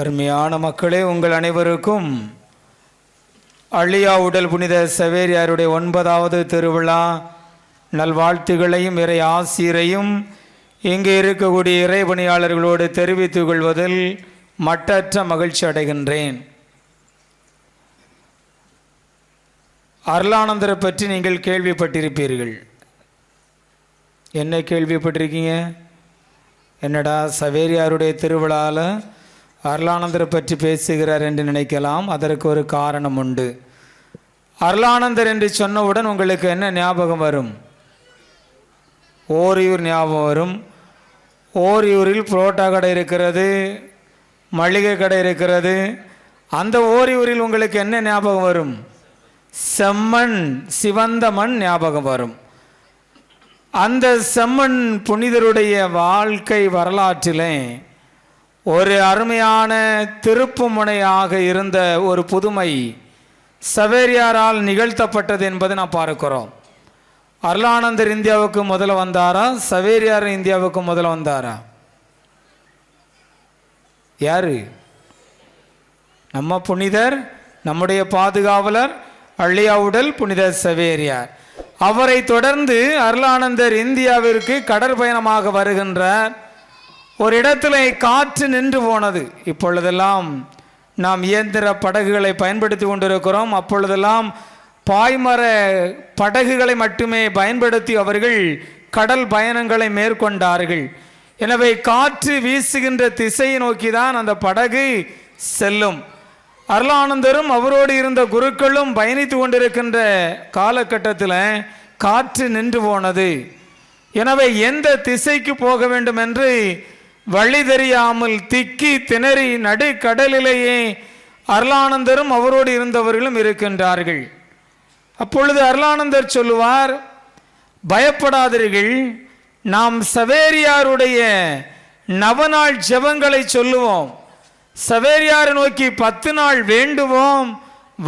அருமையான மக்களே உங்கள் அனைவருக்கும் அழியா உடல் புனித சவேரியாருடைய ஒன்பதாவது திருவிழா. நல்வாழ்த்துகளையும் இறை ஆசிரியரையும் இங்கே இருக்கக்கூடிய இறை பணியாளர்களோடு தெரிவித்துக் கொள்வதில் மட்டற்ற மகிழ்ச்சி அடைகின்றேன். அருளானந்தரை பற்றி நீங்கள் கேள்விப்பட்டிருப்பீர்கள். என்ன கேள்விப்பட்டிருக்கீங்க? என்னடா சவேரியாருடைய திருவிழாவில் அருளானந்தரை பற்றி பேசுகிறார் என்று நினைக்கலாம். அதற்கு ஒரு காரணம் உண்டு. அருளானந்தர் என்று சொன்னவுடன் உங்களுக்கு என்ன ஞாபகம் வரும்? ஓரியூர் ஞாபகம் வரும். ஓரியூரில் புரோட்டா கடை இருக்கிறது மளிகை கடை இருக்கிறது. அந்த ஓரியூரில் உங்களுக்கு என்ன ஞாபகம் வரும்? செம்மண் சிவந்த மண் ஞாபகம் வரும். அந்த செம்மண் புனிதருடைய வாழ்க்கை வரலாற்றிலே ஒரு அருமையான திருப்புமுனையாக இருந்த ஒரு புதுமை சவேரியாரால் நிகழ்த்தப்பட்டது என்பதை நான் பார்க்கிறோம். அருளானந்தர் இந்தியாவுக்கு முதல்ல வந்தாரா? சவேரியார் இந்தியாவுக்கு முதல்ல வந்தாரா? யாரு? நம்ம புனிதர் நம்முடைய பாதுகாவலர் அள்ளியாவுடல் புனிதர் சவேரியார். அவரை தொடர்ந்து அருளானந்தர் இந்தியாவிற்கு கடற்பயணமாக வருகின்றார் ஒரு இடத்துல காற்று நின்று போனது. இப்பொழுதெல்லாம் நாம் இயந்திர படகுகளை பயன்படுத்தி கொண்டிருக்கிறோம். அப்பொழுதெல்லாம் பாய்மர படகுகளை மட்டுமே பயன்படுத்தி அவர்கள் கடல் பயணங்களை மேற்கொண்டார்கள். எனவே காற்று வீசுகின்ற திசையை நோக்கி தான் அந்த படகு செல்லும். அருளானந்தரும் அவரோடு இருந்த குருக்களும் பயணித்து கொண்டிருக்கின்ற காலகட்டத்தில் காற்று நின்று போனது. எனவே எந்த திசைக்கு போக வேண்டும் என்று வழி தெரியாமல் திக்கி திணறி நடு கடலிலேயே அருளானந்தரும் அவரோடு இருந்தவர்களும் இருக்கின்றார்கள். அப்பொழுது அருளானந்தர் சொல்லுவார் பயப்படாதீர்கள் நாம் சவேரியாருடைய நவநாள் ஜபங்களை சொல்லுவோம். சவேரியாரை நோக்கி பத்து நாள் வேண்டுவோம்.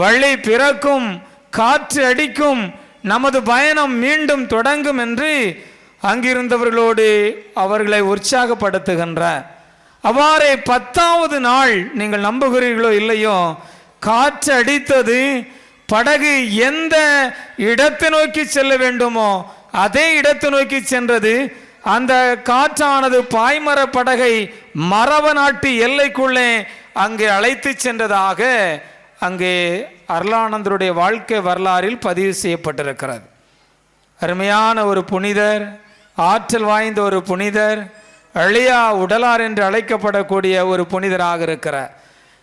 வழி பிறக்கும் காற்று அடிக்கும் நமது பயணம் மீண்டும் தொடங்கும் என்று அங்கிருந்தவர்களோடு அவர்களை உற்சாகப்படுத்துகின்றார் அவ்வாறே பத்தாவது நாள் நீங்கள் நம்புகிறீர்களோ இல்லையோ காற்று அடித்தது படகு எந்த இடத்தை நோக்கி செல்ல வேண்டுமோ அதே இடத்தை நோக்கி சென்றது அந்த காற்றானது பாய்மர படகை மரவ நாட்டு எல்லைக்குள்ளே அங்கே அழைத்து சென்றதாக அங்கே அருளானந்தருடைய வாழ்க்கை வரலாறில் பதிவு செய்யப்பட்டிருக்கிறது. அருமையான ஒரு புனிதர் ஆற்றல் வாய்ந்த ஒரு புனிதர் அழியா உடலார் என்று அழைக்கப்படக்கூடிய ஒரு புனிதராக இருக்கிறார்.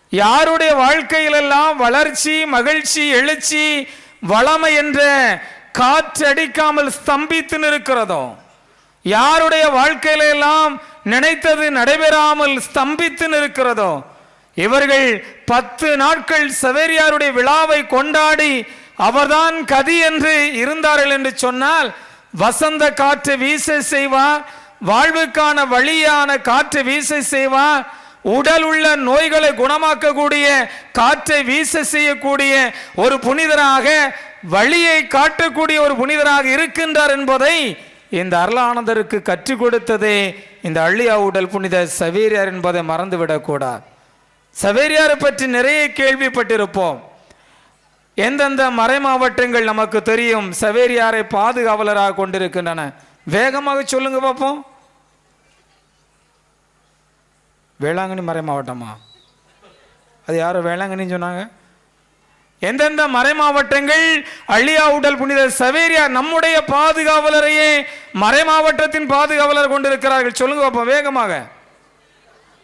யாருடைய வாழ்க்கையிலெல்லாம் வளர்ச்சி மகிழ்ச்சி எழுச்சி வளமை என்ற காற்று அடிக்காமல் ஸ்தம்பித்து நிற்கிறதோ யாருடைய வாழ்க்கையில எல்லாம் நினைத்தது நடைபெறாமல் ஸ்தம்பித்து நிற்கிறதோ இவர்கள் பத்து நாட்கள் சவேரியாருடைய விழாவை கொண்டாடி அவர்தான் கதி என்று இருந்தார்கள் என்று சொன்னால் வசந்த காற்று வீச செய்வா வாழ்வுக்கான வழியான காற்று வீச செய்வா உடல் உள்ள நோய்களை குணமாக்கக்கூடிய காற்றை வீச செய்யக்கூடிய ஒரு புனிதராக வழியை காட்டக்கூடிய ஒரு புனிதராக இருக்கின்றார் என்பதை இந்த அருளானந்தருக்கு கற்றுக் கொடுத்ததே இந்த அள்ளியா உடல் புனித சவேரியார் என்பதை மறந்துவிடக்கூடாது. சவேரியாரை பற்றி நிறைய கேள்விப்பட்டிருப்போம். எந்தெந்த மறை மாவட்டங்கள் நமக்கு தெரியும் சவேரியாரை பாதுகாவலராக கொண்டிருக்கின்றன? வேகமாக சொல்லுங்க பார்ப்போம் வேளாங்கண்ணி மறை மாவட்டமா? அது யாரோ வேளாங்கண்ணின்னு சொன்னாங்க. எந்தெந்த மறை மாவட்டங்கள்? அழியா உடல் புனித சவேரியார் நம்முடைய பாதுகாவலரையே மறை மாவட்டத்தின் பாதுகாவலர் கொண்டிருக்கிறார்கள். சொல்லுங்க பார்ப்போம் வேகமாக.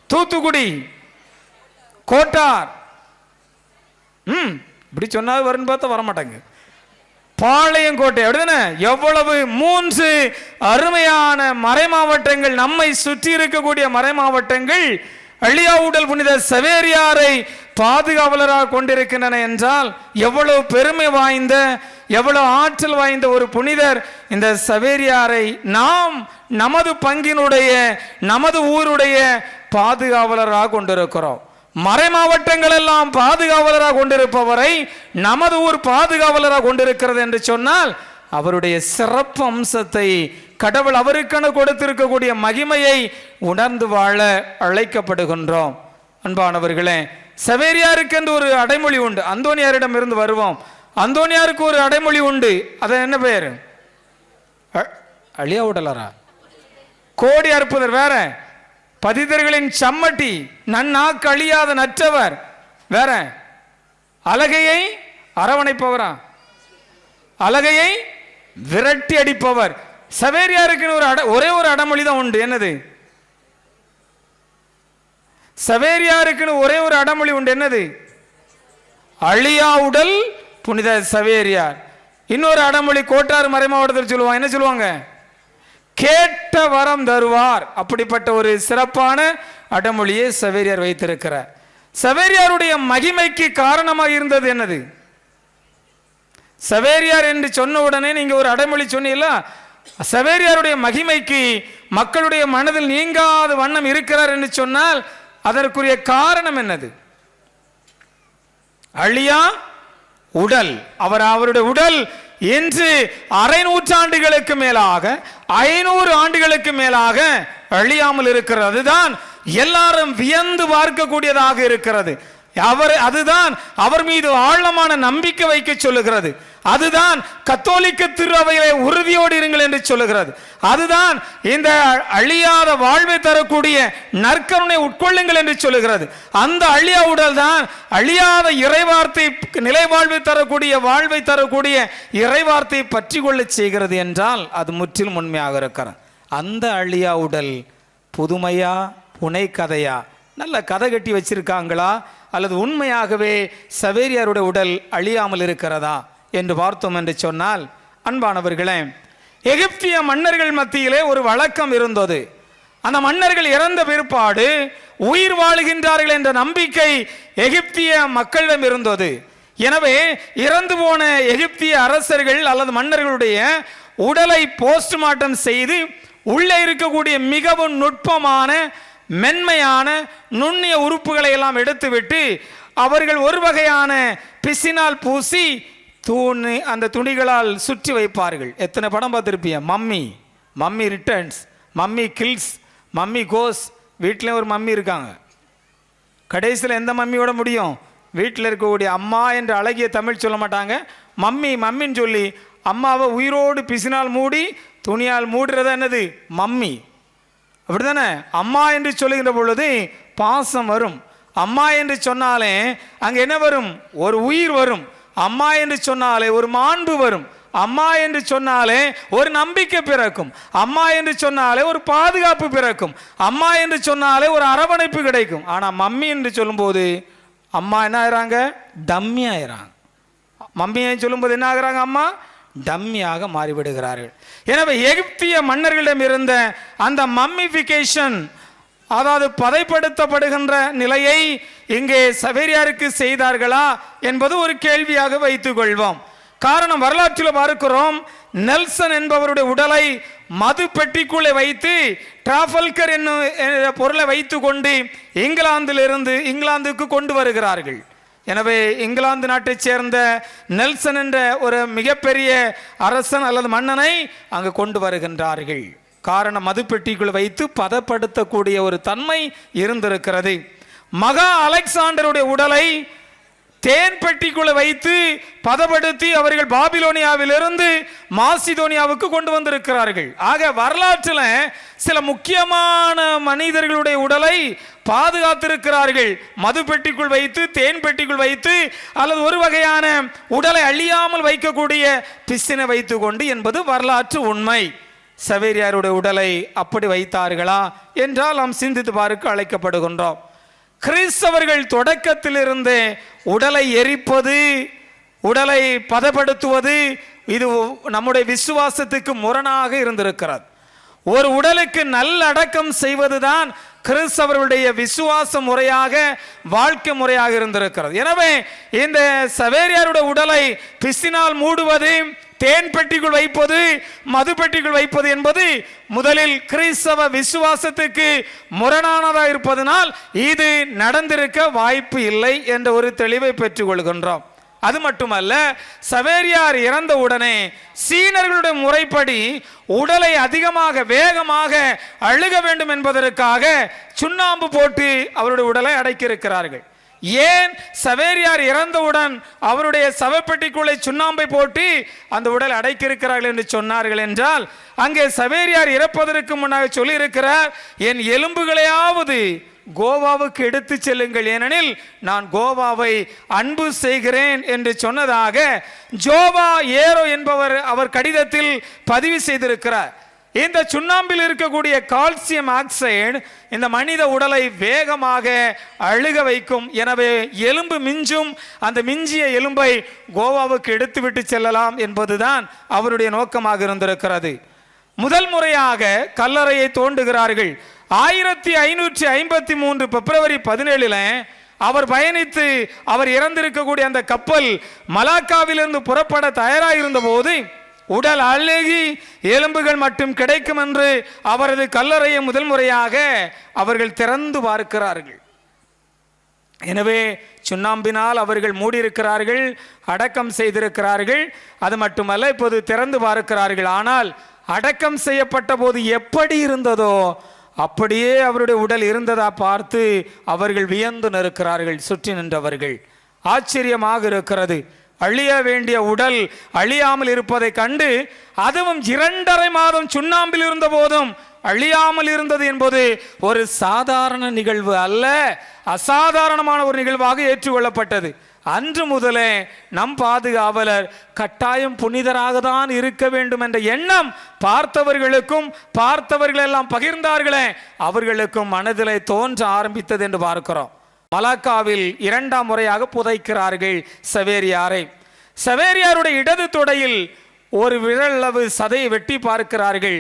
தூத்துக்குடி கோட்டார். ம். இப்படி சொன்னாது வரும்னு பார்த்தா வரமாட்டாங்க. பாளையங்கோட்டை அப்படிதானே? எவ்வளவு மூன்று அருமையான மறை மாவட்டங்கள் நம்மை சுற்றி இருக்கக்கூடிய மறை மாவட்டங்கள் அழியாவுடல் புனித சவேரியாரை பாதுகாவலராக கொண்டிருக்கின்றன என்றால் எவ்வளவு பெருமை வாய்ந்த எவ்வளவு ஆற்றல் வாய்ந்த ஒரு புனிதர் இந்த சவேரியாரை நாம் நமது பங்கினுடைய நமது ஊருடைய பாதுகாவலராக கொண்டிருக்கிறோம். மறை மாவட்டங்கள் எல்லாம் பாதுகாவலராக கொண்டிருப்பவரை நமது ஊர் பாதுகாவலராக கொண்டிருக்கிறது என்று சொன்னால் அவருடைய சிறப்பு அம்சத்தை கடவுள் அவருக்கென கொடுத்திருக்கக்கூடிய மகிமையை உணர்ந்து வாழ அழைக்கப்படுகின்றோம். அன்பானவர்களே சவேரியாருக்கு என்று ஒரு அடைமொழி உண்டு. அந்தோனியாரிடம் இருந்து வருவோம். அந்தோனியாருக்கு ஒரு அடைமொழி உண்டு. அது என்ன பெயர் அ- அழியா உடலரா? கோடி அற்புதர் வேற. பதிதர்களின் சம்மட்டி நன்னாக்கு அழியாத நற்றவர். வேற? அழகையை அரவணைப்பவரா? அழகையை விரட்டி அடிப்பவர். சவேரியாருக்குன்னு ஒரு அட ஒரே ஒரு அடமொழி தான் உண்டு. என்னது? சவேரியாருக்குன்னு ஒரே ஒரு அடமொழி உண்டு. என்னது? அழியா உடல் புனித சவேரியார். இன்னொரு அடமொழி கோட்டாறு மறைமாவட்டத்தில் சொல்லுவாங்க. என்ன சொல்லுவாங்க? கேட்ட வரம் தருவார். அப்படிப்பட்ட ஒரு சிறப்பான அடமொழியை சவேரியார் வைத்திருக்கிறார். சவேரியாருடைய மகிமைக்கு காரணமாக இருந்தது என்னது? சவேரியார் என்று சொன்ன உடனே நீங்க ஒரு அடைமொழி சொன்னீங்களா? சவேரியாருடைய மகிமைக்கு மக்களுடைய மனதில் நீங்காத வண்ணம் இருக்கிறார் என்று சொன்னால் அதற்குரிய காரணம் என்னது? அழியா? உடல். அவர் அவருடைய உடல் இன்று அரை நூற்றாண்டுகளுக்கு மேலாக ஐநூறு ஆண்டுகளுக்கு மேலாக அழியாமல் இருக்கிறது. அதுதான் எல்லாரும் வியந்து பார்க்கக்கூடியதாக இருக்கிறது. அவர் அதுதான் அவர் மீது ஆழமான நம்பிக்கை வைக்க சொல்லுகிறது. அதுதான் கத்தோலிக்க திருவையிலே உறுதியோடு இருங்கள் என்று சொல்லுகிறது. அதுதான் இந்த அழியாத வாழ்வை தரக்கூடிய நற்கருணை உட்கொள்ளுங்கள் என்று சொல்லுகிறது. அந்த அழியா உடல் தான் அழியாத இறைவார்த்தை நிலை வாழ்வை தரக்கூடிய வாழ்வை தரக்கூடிய இறைவார்த்தை பற்றி கொள்ள செய்கிறது என்றால் அது முற்றிலும் உண்மையாக இருக்கிறது. அந்த அழியா உடல் புதுமையா புனை கதையா நல்ல கதை கட்டி வச்சிருக்காங்களா? அல்லது உண்மையாகவே சவேரியாருடைய உடல் அழியாமல் இருக்கிறதா? என்று பார்த்தோம் என்று சொன்னால் அன்பானவர்களே எகிப்திய மன்னர்கள் மத்தியிலே ஒரு வழக்கம் இருந்தது. அந்த மன்னர்கள் இறந்த பிற்பாடு உயிர் வாழுகின்றார்கள் என்ற நம்பிக்கை எகிப்திய மக்களிடம் இருந்தது. எனவே இறந்து போன எகிப்திய அரசர்கள் அல்லது மன்னர்களுடைய உடலை போஸ்ட்மார்ட்டம் செய்து உள்ளே இருக்கக்கூடிய மிகவும் நுட்பமான மென்மையான நுண்ணிய உறுப்புகளை எல்லாம் எடுத்துவிட்டு அவர்கள் ஒரு வகையான பிசினால் பூசி தூணு அந்த துணிகளால் சுற்றி வைப்பார்கள். எத்தனை படம் பார்த்துருப்பீங்க mummy. Mummy returns mummy kills mummy goes வீட்டில் ஒரு மம்மி இருக்காங்க. கடைசியில் எந்த மம்மியோட முடியும்? வீட்டில் இருக்கக்கூடிய அம்மா என்று அழகிய தமிழ் சொல்ல மாட்டாங்க. மம்மி மம்மின்னு சொல்லி அம்மாவை உயிரோடு பிசினால் மூடி துணியால் மூடுறது என்னது? மம்மி. அப்படிதானே அம்மா என்று சொல்லுகின்ற பொழுது பாசம் வரும். அம்மா என்று சொன்னாலே அங்கே என்ன வரும்? ஒரு உயிர் வரும். அம்மா என்று சொன்னாலே ஒரு மாண்பு வரும். அம்மா என்று சொன்னாலே ஒரு நம்பிக்கை பிறக்கும். அம்மா என்று சொன்னாலே ஒரு பாதுகாப்பு பிறக்கும். அம்மா என்று சொன்னாலே ஒரு அரவணைப்பு கிடைக்கும். ஆனால் மம்மி என்று சொல்லும்போது அம்மா என்ன ஆகிறாங்க டம்மி ஆகிறாங்க மம்மியை சொல்லும்போது என்ன ஆகிறாங்க அம்மா? டம்மியாக மாறிவிடுகிறார்கள். எனவே எகிப்திய மன்னர்களிடம் இருந்த அந்த மம்மிஃபிகேஷன் அதாவது பதைப்படுத்தப்படுகின்ற நிலையை இங்கே சவேரியாருக்கு செய்தார்களா என்பது ஒரு கேள்வியாக வைத்துக் கொள்வோம் காரணம் வரலாற்றில் பார்க்கிறோம் நெல்சன் என்பவருடைய உடலை மது பெட்டிக்குள்ளே வைத்து டிராஃபல்கர் என்னும் பொருளை வைத்து கொண்டு இங்கிலாந்திலிருந்து இங்கிலாந்துக்கு கொண்டு வருகிறார்கள். எனவே இங்கிலாந்து நாட்டைச் சேர்ந்த நெல்சன் என்ற ஒரு மிகப்பெரிய அரசன் அல்லது மன்னனை அங்கு கொண்டு வருகின்றார்கள். காரணம் மதுப்பெட்டிக்குள் வைத்து பதப்படுத்தக்கூடிய ஒரு தன்மை இருந்திருக்கிறது. மகா அலெக்சாண்டருடைய உடலை தேன் பெட்டிக்குள்ள வைத்து பதப்படுத்தி அவர்கள் பாபிலோனியாவிலிருந்து மாசிதோனியாவுக்கு கொண்டு வந்திருக்கிறார்கள். ஆக வரலாற்றில் சில முக்கியமான மனிதர்களுடைய உடலை பாதுகாத்திருக்கிறார்கள். மது பெட்டிக்குள் வைத்து தேன் பெட்டிக்குள் வைத்து அல்லது ஒரு வகையான உடலை அழியாமல் வைக்கக்கூடிய பிசினை வைத்துக்கொண்டு என்பது வரலாற்று உண்மை. சவேரியாருடைய உடலை அப்படி வைத்தார்களா என்றால் நாம் சிந்தித்து பார்க்க அழைக்கப்படுகின்றோம். கிறிஸ்தவர்கள் தொடக்கத்திலிருந்தே உடலை எரிப்பது உடலை பதப்படுத்துவது இது நம்முடைய விசுவாசத்துக்கு முரணாக இருந்திருக்கிறது. ஒரு உடலுக்கு நல்லடக்கம் செய்வதுதான் கிறிஸ்தவர்களுடைய விசுவாச முறையாக வாழ்க்கை முறையாக இருந்திருக்கிறது. எனவே இந்த சவேரியாருடைய உடலை பிசினால் மூடுவது தேன் பெட்டிக்குள் வைப்பது மது பெட்டிக்குள் வைப்பது என்பது முதலில் கிறிஸ்தவ விசுவாசத்துக்கு முரணானதாக இருப்பதனால் இது நடந்திருக்க வாய்ப்பு இல்லை என்ற ஒரு தெளிவை பெற்றுக்கொள்கின்றோம் அது மட்டுமல்ல சவேரியார் இறந்த உடனே சீனர்களுடைய முறைப்படி உடலை அதிகமாக வேகமாக அழுக வேண்டும் என்பதற்காக சுண்ணாம்பு போட்டு அவருடைய உடலை அடைக்கியிருக்கிறார்கள். ஏன் சவேரியார் இறந்தவுடன் அவருடைய சவப்பெட்டிக்குள்ளே சுண்ணாம்பை போட்டு அந்த உடல் அடைக்கியிருக்கிறார்கள் என்று சொன்னார்கள் என்றால் அங்கே சவேரியார் இறப்பதற்கு முன்னாக சொல்லியிருக்கிறார் என் எலும்புகளையாவது கோவாவுக்கு எடுத்து செல்லுங்கள். ஏனெனில் நான் கோவாவை அன்பு செய்கிறேன் என்று சொன்னதாக ஜோவா ஏரோ என்பவர் அவர் கடிதத்தில் பதிவு செய்திருக்கிறார். இந்த சுண்ணாம்பில் இருக்கக்கூடிய கால்சியம் ஆக்சைடு இந்த மனித உடலை வேகமாக அழுக வைக்கும். எனவே எலும்பு மிஞ்சும். அந்த மிஞ்சிய எலும்பை கோவாவுக்கு எடுத்துவிட்டு செல்லலாம் என்பதுதான் அவருடைய நோக்கமாக இருந்திருக்கிறது. முதல் முறையாக கல்லறையை தோண்டுகிறார்கள். ஆயிரத்தி ஐநூற்றி ஐம்பத்தி மூன்று பிப்ரவரி பதினேழில் அவர் பயணித்து அவர் இறந்திருக்கக்கூடிய அந்த கப்பல் மலாக்காவிலிருந்து புறப்பட தயாராக போது உடல் அழுகி எலும்புகள் மட்டும் கிடைக்கும் என்று அவரது கல்லறையை முதல் முறையாக அவர்கள் திறந்து பார்க்கிறார்கள். எனவே சுண்ணாம்பினால் அவர்கள் மூடியிருக்கிறார்கள் அடக்கம் செய்திருக்கிறார்கள். அது மட்டுமல்ல இப்போது திறந்து பார்க்கிறார்கள். ஆனால் அடக்கம் செய்யப்பட்ட போது எப்படி இருந்ததோ அப்படியே அவருடைய உடல் இருந்ததா பார்த்து அவர்கள் வியந்து நிற்கிறார்கள் சுற்றி நின்றவர்கள். ஆச்சரியமாக இருக்கிறது. அழிய வேண்டிய உடல் அழியாமல் இருப்பதை கண்டு அதுவும் இரண்டரை மாதம் சுண்ணாம்பில் இருந்த போதும் அழியாமல் இருந்தது என்பது ஒரு சாதாரண நிகழ்வு அல்ல. அசாதாரணமான ஒரு நிகழ்வாக ஏற்றுக்கொள்ளப்பட்டது. அன்று முதலே நம் பாதுகாவலர் கட்டாயம் புனிதராக தான் இருக்க வேண்டும் என்ற எண்ணம் பார்த்தவர்களுக்கும் பார்த்தவர்கள் எல்லாம் பகிர்ந்தார்களே. அவர்களுக்கும் மனதிலே தோன்ற ஆரம்பித்தது என்று பார்க்கிறோம். மலாக்காவில் இரண்டாம் முறையாக புதைக்கிறார்கள் சவேரியாரை. சவேரியாருடைய இடது தொடையில் ஒரு விரலளவு சதையை வெட்டி பார்க்கிறார்கள்.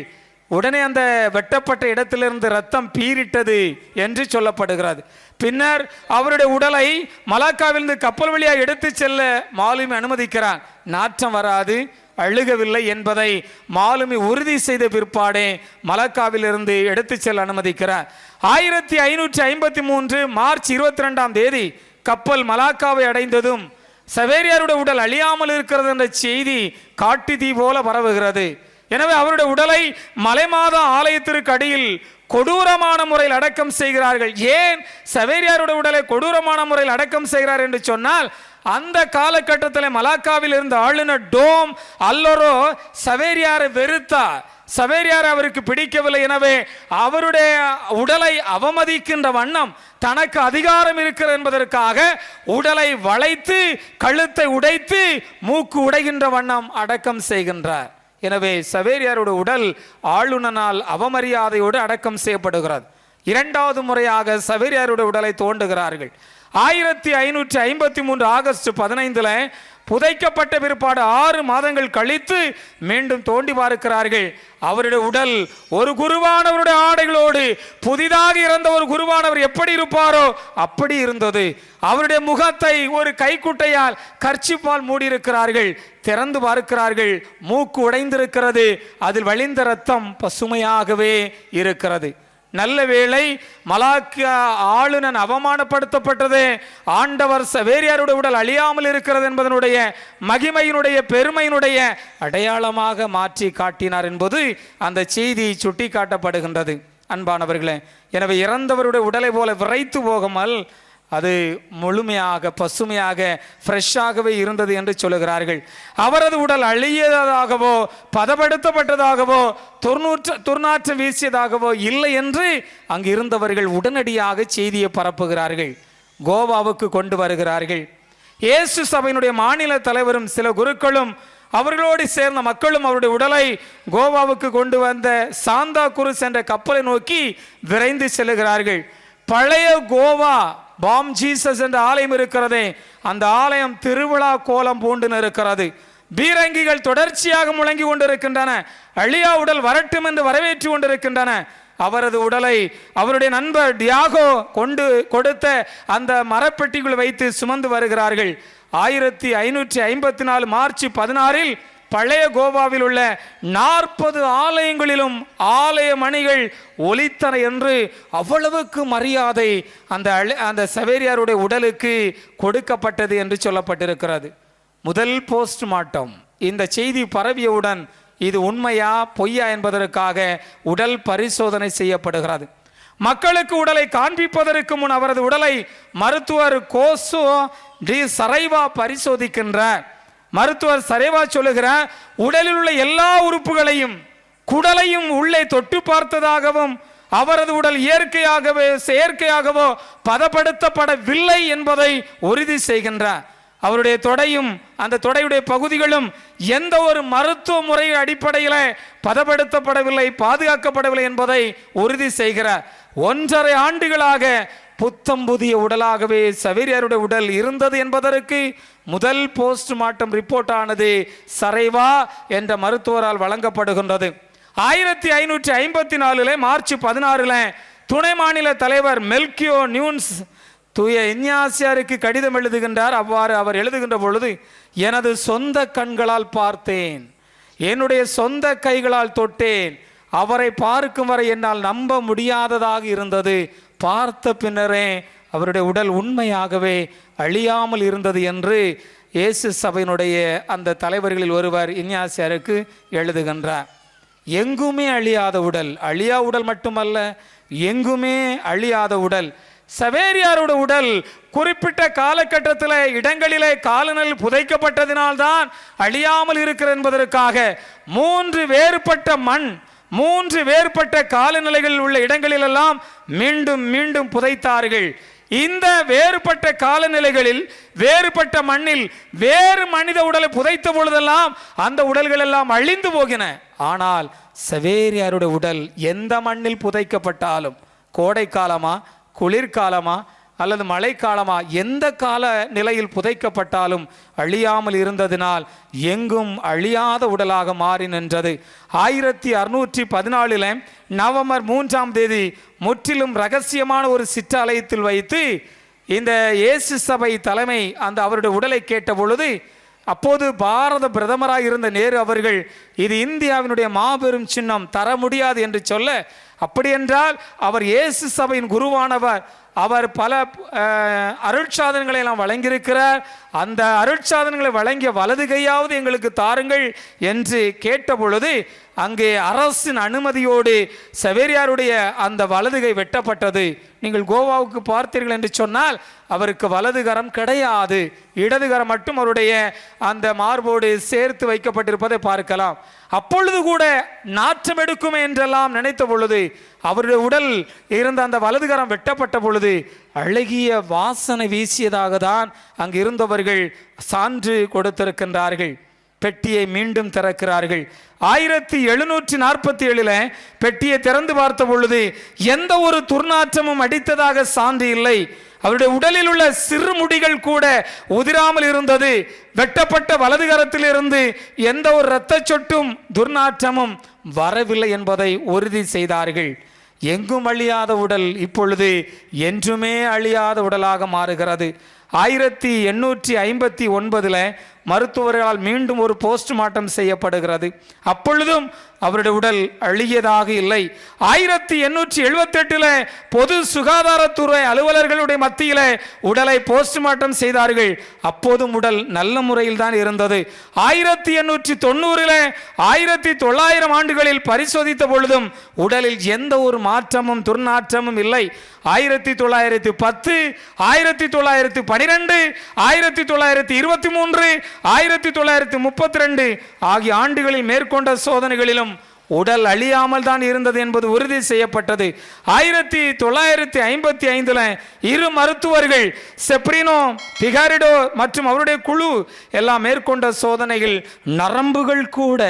உடனே அந்த வெட்டப்பட்ட இடத்திலிருந்து ரத்தம் பீரிட்டது என்று சொல்லப்படுகிறது. பின்னர் அவருடைய உடலை மலாக்காவிலிருந்து கப்பல் வழியாக எடுத்து செல்ல மாலுமி அனுமதிக்கிறான். நாற்றம் வராது அழுகவில்லை என்பதை மாலுமி உறுதி செய்த பிற்பாடே மலக்காவிலிருந்து எடுத்து செல்ல அனுமதிக்கிறார். ஆயிரத்தி ஐநூற்றி ஐம்பத்தி மூன்று மார்ச் இருபத்தி ரெண்டாம் தேதி கப்பல் மலாக்காவை அடைந்ததும் சவேரியாருடைய உடல் அழியாமல் இருக்கிறது என்ற செய்தி காட்டு தீ போல பரவுகிறது. எனவே அவருடைய உடலை மலைமாதா ஆலயத்திற்கு அடியில் கொடூரமான முறையில் அடக்கம் செய்கிறார்கள். ஏன்? சவேரியாருடைய உடலை கொடூரமான முறையில் அடக்கம் செய்கிறார் என்று சொன்னால் அந்த காலகட்டத்தில் மலாக்காவில் இருந்த ஆளுநர் டோம் அல்லரோ சவேரியாரை வெறுத்தார். சவேரியார் அவருக்கு பிடிக்கவில்லை எனவே அவருடைய உடலை அவமதிக்கின்ற வண்ணம் தனக்கு அதிகாரம் இருக்கிறது என்பதற்காக உடலை வளைத்து கழுத்தை உடைத்து மூக்கு உடைகின்ற வண்ணம் அடக்கம் செய்கின்றார். எனவே சவேரியாரோட உடல் ஆளுநனால் அவமரியாதையோடு அடக்கம் செய்யப்படுகிறது. இரண்டாவது முறையாக சவேரியாரோட உடலை தோண்டுகிறார்கள். ஆயிரத்தி ஐநூற்றி ஐம்பத்தி மூன்று ஆகஸ்ட் பதினைந்துல புதைக்கப்பட்ட பிற்பாடு ஆறு மாதங்கள் கழித்து மீண்டும் தோண்டி பார்க்கிறார்கள். அவருடைய உடல் ஒரு குருவானவருடைய ஆடைகளோடு புதிதாக இறந்த ஒரு குருவானவர் எப்படி இருப்பாரோ அப்படி இருந்தது. அவருடைய முகத்தை ஒரு கைக்குட்டையால் கர்ச்சிப்பால் மூடியிருக்கிறார்கள். திறந்து பார்க்கிறார்கள். மூக்கு உடைந்திருக்கிறது. அதில் வழிந்த ரத்தம் பசுமையாகவே இருக்கிறது. நல்ல வேளை மலாக்கியா ஆளுநன் அவமானப்படுத்தப்பட்டது. ஆண்டவர் சவேரியாருடைய உடல் அழியாமல் இருக்கிறது என்பதனுடைய மகிமையினுடைய பெருமையினுடைய அடையாளமாக மாற்றி காட்டினார் என்பது அந்த செய்தி சுட்டி காட்டப்படுகின்றது அன்பானவர்களே எனவே இறந்தவருடைய உடலை போல விரைத்து போகாமல் அது முழுமையாக பசுமையாக ஃப்ரெஷ்ஷாகவே இருந்தது என்று சொல்லுகிறார்கள். அவரது உடல் அழியதாகவோ பதப்படுத்தப்பட்டதாகவோ துர்நூற்ற துர்நாற்றம் வீசியதாகவோ இல்லை என்று அங்கு இருந்தவர்கள் உடனடியாக செய்தியை பரப்புகிறார்கள். கோவாவுக்கு கொண்டு வருகிறார்கள். இயேசு சபையினுடைய மாநில தலைவரும் சில குருக்களும் அவர்களோடு சேர்ந்த மக்களும் அவருடைய உடலை கோவாவுக்கு கொண்டு வந்த சாந்தா குருஸ் என்ற கப்பலை நோக்கி விரைந்து செல்லுகிறார்கள். பழைய கோவா பாம் ஜீசஸ் என்ற ஆலயம் இருக்கிறதே அந்த ஆலயம் திருவிழா கோலம் பூண்டு இருக்கிறது. பீரங்கிகள் தொடர்ச்சியாக முழங்கி கொண்டிருக்கின்றன அழியா உடல் வரட்டும் என்று வரவேற்று கொண்டிருக்கின்றன. அவரது உடலை அவருடைய நண்பர் டியாகோ கொண்டு கொடுத்த அந்த மரப்பெட்டிக்குள் வைத்து சுமந்து வருகிறார்கள். ஆயிரத்தி ஐநூற்றி ஐம்பத்தி நாலு மார்ச் பதினாறில் பழைய கோவாவில் உள்ள நாற்பது ஆலயங்களிலும் ஆலய மணிகள் ஒலித்தன என்று அவ்வளவுக்கு மரியாதை அந்த அழ- அந்த சவேரியாருடைய உடலுக்கு கொடுக்கப்பட்டது என்று சொல்லப்பட்டிருக்கிறது. முதல் போஸ்ட்மார்ட்டம். இந்த செய்தி பரவியவுடன் இது உண்மையா பொய்யா என்பதற்காக உடல் பரிசோதனை செய்யப்படுகிறது. மக்களுக்கு உடலை காண்பிப்பதற்கு முன் அவரது உடலை மருத்துவர் கோசோ டி சரைவா பரிசோதிக்கின்றார். மருத்துவர் சரைவா சொல்லுகிறார் உடலில் உள்ள எல்லா உறுப்புகளையும் குடலையும் உள்ளே தொட்டு பார்த்ததாகவும் அவரது உடல் இயற்கையாகவே செயற்கையாகவோ பதப்படுத்தப்படவில்லை என்பதை உறுதி செய்கின்றார். அவருடைய தொடையும் அந்த தொடையுடைய பகுதிகளும் எந்த ஒரு மருத்துவ முறை அடிப்படையில் பதப்படுத்தப்படவில்லை பாதுகாக்கப்படவில்லை என்பதை உறுதி செய்கிறார். ஒன்றரை ஆண்டுகளாக புத்தம் புதிய உடலாகவே சவேரியாருடைய உடல் இருந்தது என்பதற்கு முதல் போஸ்ட்மார்ட்டம் ரிப்போர்ட் ஆனது சரைவா என்ற மருத்துவரால் வழங்கப்படுகின்றது. ஆயிரத்தி ஐநூற்றி ஐம்பத்தி நாலுல மார்ச் பதினாறுல துணை மாநில தலைவர் மெல்கியோ நியூன்ஸ் தூய இன்யாசியாருக்கு கடிதம் எழுதுகின்றார். அவ்வாறு அவர் எழுதுகின்ற பொழுது எனது சொந்த கண்களால் பார்த்தேன். என்னுடைய சொந்த கைகளால் தொட்டேன். அவரை பார்க்கும் வரை என்னால் நம்ப முடியாததாக இருந்தது. பார்த்த பின்னரே அவருடைய உடல் உண்மையாகவே அழியாமல் இருந்தது என்று இயேசு சபையினுடைய அந்த தலைவர்களில் ஒருவர் இன்யாசியாருக்கு எழுதுகின்றார். எங்குமே அழியாத உடல் அழியா உடல் மட்டுமல்ல எங்குமே அழியாத உடல் சவேரியாரோட உடல் குறிப்பிட்ட காலகட்டத்தில் இடங்களிலே காலனில் புதைக்கப்பட்டதினால்தான் அழியாமல் இருக்கிறது என்பதற்காக மூன்று வேறுபட்ட மண் மூன்று வேறுபட்ட காலநிலைகளில் உள்ள இடங்களிலெல்லாம் மீண்டும் மீண்டும் புதைத்தார்கள். இந்த வேறுபட்ட காலநிலைகளில் வேறுபட்ட மண்ணில் வேறு மனித உடலை புதைத்த பொழுதெல்லாம் அந்த உடல்கள் எல்லாம் அழிந்து போகின. ஆனால் சவேரியாருடைய உடல் எந்த மண்ணில் புதைக்கப்பட்டாலும் கோடை காலமா குளிர்காலமா அல்லது மழைக்காலமா எந்த கால நிலையில் புதைக்கப்பட்டாலும் அழியாமல் இருந்ததினால் எங்கும் அழியாத உடலாக மாறி நின்றது. ஆயிரத்தி அறுநூற்றி பதினாலில் நவம்பர் மூன்றாம் தேதி முற்றிலும் ரகசியமான ஒரு சிற்றாலயத்தில் வைத்து இந்த இயேசு சபை தலைமை அந்த அவருடைய உடலை கேட்ட பொழுது அப்போது பாரத பிரதமராக இருந்த நேரு அவர்கள் இது இந்தியாவினுடைய மாபெரும் சின்னம் தர முடியாது என்று சொல்ல அப்படியென்றால் அவர் இயேசு சபையின் குருவானவர். அவர் பல அருட்சாதனங்களை எல்லாம் வழங்கியிருக்கிறார். அந்த அருட்சாதனங்களை வழங்கிய வலது கையாவது எங்களுக்கு தாருங்கள் என்று கேட்ட பொழுது அங்கே அரசின் அனுமதியோடு செவேரியாருடைய அந்த வலதுகை வெட்டப்பட்டது. நீங்கள் கோவாவுக்கு பார்த்தீர்கள் என்று சொன்னால் அவருக்கு வலதுகரம் கிடையாது. இடதுகரம் மட்டும் அவருடைய அந்த மார்போடு சேர்த்து வைக்கப்பட்டிருப்பதை பார்க்கலாம். அப்பொழுது கூட நாற்றம் எடுக்குமே என்றெல்லாம் நினைத்த பொழுது அவருடைய உடல் இருந்த அந்த வலதுகரம் வெட்டப்பட்ட பொழுது அழகிய வாசனை வீசியதாக தான் அங்கு இருந்தவர்கள் சான்று கொடுத்திருக்கின்றார்கள். பெட்டியை மீண்டும் திறக்கிறார்கள். ஆயிரத்தி எழுநூற்றி நாற்பத்தி ஏழில் பெட்டியை திறந்து பார்த்த பொழுது எந்த ஒரு துர்நாற்றமும் அடித்ததாக சான்று இல்லை. அவருடைய உடலில் உள்ள சிறு முடிகள் கூட உதிராமல் இருந்தது. வெட்டப்பட்ட வலது கரத்திலிருந்து எந்த ஒரு இரத்த சொட்டும் துர்நாற்றமும் வரவில்லை என்பதை உறுதி செய்தார்கள். எங்கும் அழியாத உடல் இப்பொழுது என்றுமே அழியாத உடலாக மாறுகிறது. ஆயிரத்தி எண்ணூற்றி ஐம்பத்தி ஒன்பதில் மருத்துவர்களால் மீண்டும் ஒரு போஸ்ட்மார்ட்டம் செய்யப்படுகிறது. அப்பொழுதும் அவருடைய உடல் அழியதாக இல்லை. ஆயிரத்தி எண்ணூற்றி எழுபத்தெட்டில் பொது சுகாதாரத்துறை அலுவலர்களுடைய மத்தியில் உடலை போஸ்ட்மார்ட்டம் செய்தார்கள். அப்போதும் உடல் நல்ல முறையில் தான் இருந்தது. ஆயிரத்தி எண்ணூற்றி தொண்ணூறில் ஆயிரத்தி தொள்ளாயிரம் ஆண்டுகளில் பரிசோதித்த பொழுதும் உடலில் எந்த ஒரு மாற்றமும் துர்நாற்றமும் இல்லை. ஆயிரத்தி தொள்ளாயிரத்தி பத்து ஆயிரத்தி தொள்ளாயிரத்தி பனிரெண்டு ஆயிரத்தி தொள்ளாயிரத்தி இருபத்தி மூன்று ஆயிரத்தி தொள்ளாயிரத்தி முப்பத்தி ரெண்டு ஆகிய ஆண்டுகளில் மேற்கொண்ட சோதனைகளிலும் உடல் அழியாமல் தான் இருந்தது என்பது உறுதி செய்யப்பட்டது. ஆயிரத்தி தொள்ளாயிரத்தி ஐம்பத்தி ஐந்தில் இரு மருத்துவர்கள் செப்ரினோ பிகாரிடோ மற்றும் அவருடைய குழு எல்லாம் மேற்கொண்ட சோதனைகள் நரம்புகள் கூட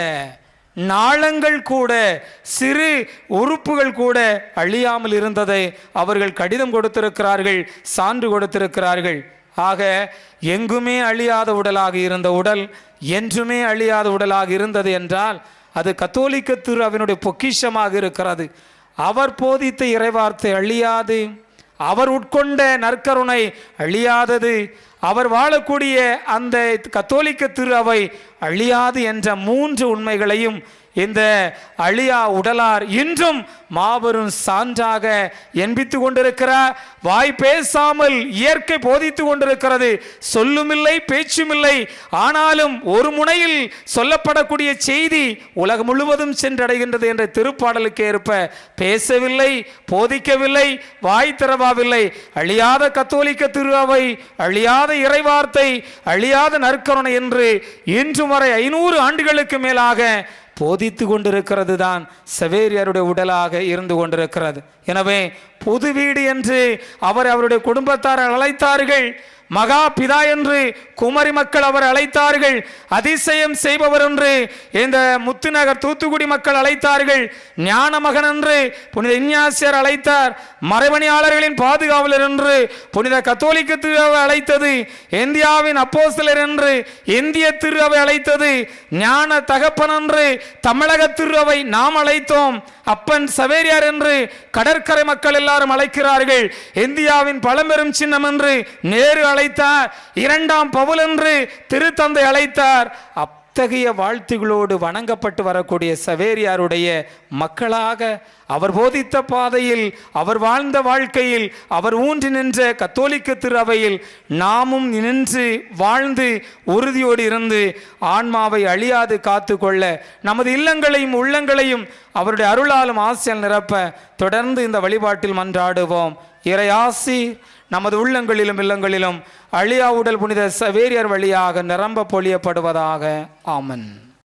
நாளங்கள் கூட சிறு உறுப்புகள் கூட அழியாமல் இருந்ததை அவர்கள் கடிதம் கொடுத்திருக்கிறார்கள் சான்று கொடுத்திருக்கிறார்கள். ஆக எங்குமே அழியாத உடலாக இருந்த உடல் என்றுமே அழியாத உடலாக இருந்தது என்றால் அது கத்தோலிக்க திரு அவனுடைய பொக்கிஷமாக இருக்கிறது. அவர் போதித்த இறைவார்த்தை அழியாது. அவர் உட்கொண்ட நற்கருணை அழியாதது. அவர் வாழக்கூடிய அந்த கத்தோலிக்க திரு அவை அழியாது என்ற மூன்று உண்மைகளையும் இந்த அழியா உடலார் இன்றும் மாபெரும் சான்றாக எண்பித்து கொண்டிருக்கிறார். வாய் பேசாமல் இயற்கை போதித்து கொண்டிருக்கிறது. சொல்லுமில்லை பேச்சுமில்லை. ஆனாலும் ஒரு முனையில் சொல்லப்படக்கூடிய செய்தி உலகம் முழுவதும் சென்றடைகின்றது என்ற திருப்பாடலுக்கு ஏற்ப பேசவில்லை போதிக்கவில்லை வாய் திறவாவில்லை. அழியாத கத்தோலிக்க திருவை அழியாத இறைவார்த்தை அழியாத நற்கருணை என்று இன்று வரை ஐநூறு ஆண்டுகளுக்கு மேலாக போதித்து கொண்டிருக்கிறது தான் சவேரியருடைய உடலாக இருந்து கொண்டிருக்கிறது. எனவே புது வீடு என்று அவர் அவருடைய குடும்பத்தார் அழைத்தார்கள். மகா பிதா என்று குமரி மக்கள் அவர் அழைத்தார்கள். அதிசயம் செய்பவர் என்று இந்த முத்துநகர் தூத்துக்குடி மக்கள் அழைத்தார்கள். ஞான மகன் என்று புனித இஞ்ஞாசியர் அழைத்தார். மறைமணியாளர்களின் பாதுகாவலர் என்று புனித கத்தோலிக்க திருவை அழைத்தது. இந்தியாவின் அப்போசலர் என்று இந்திய திருவை அழைத்தது. ஞான தகப்பன் என்று தமிழக திருவை நாம் அழைத்தோம். அப்பன் சவேரியார் என்று கடற்கரை மக்கள் எல்லாரும் அழைக்கிறார்கள். இந்தியாவின் பழம்பெரும் சின்னம் என்று நேரு அழைத்தார். இரண்டாம் பவுல் என்று திருத்தந்தை அழைத்தார். அத்தகைய வாழ்த்துகளோடு வணங்கப்பட்டு வரக்கூடிய சவேரியாருடைய மக்களாக அவர் போதித்த பாதையில் அவர் வாழ்ந்த வாழ்க்கையில் அவர் ஊன்றி நின்ற கத்தோலிக்க திருவையில் நாமும் நின்று வாழ்ந்து உறுதியோடு இருந்து ஆன்மாவை அழியாது காத்து கொள்ள நமது இல்லங்களையும் உள்ளங்களையும் அவருடைய அருளாலும் ஆசியால் நிரப்ப தொடர்ந்து இந்த வழிபாட்டில் மன்றாடுவோம். இறையாசி நமது உள்ளங்களிலும் இல்லங்களிலும் அழியா உடல் புனித சவேரியர் வழியாக நிரம்ப பொழியப்படுவதாக. ஆமன்.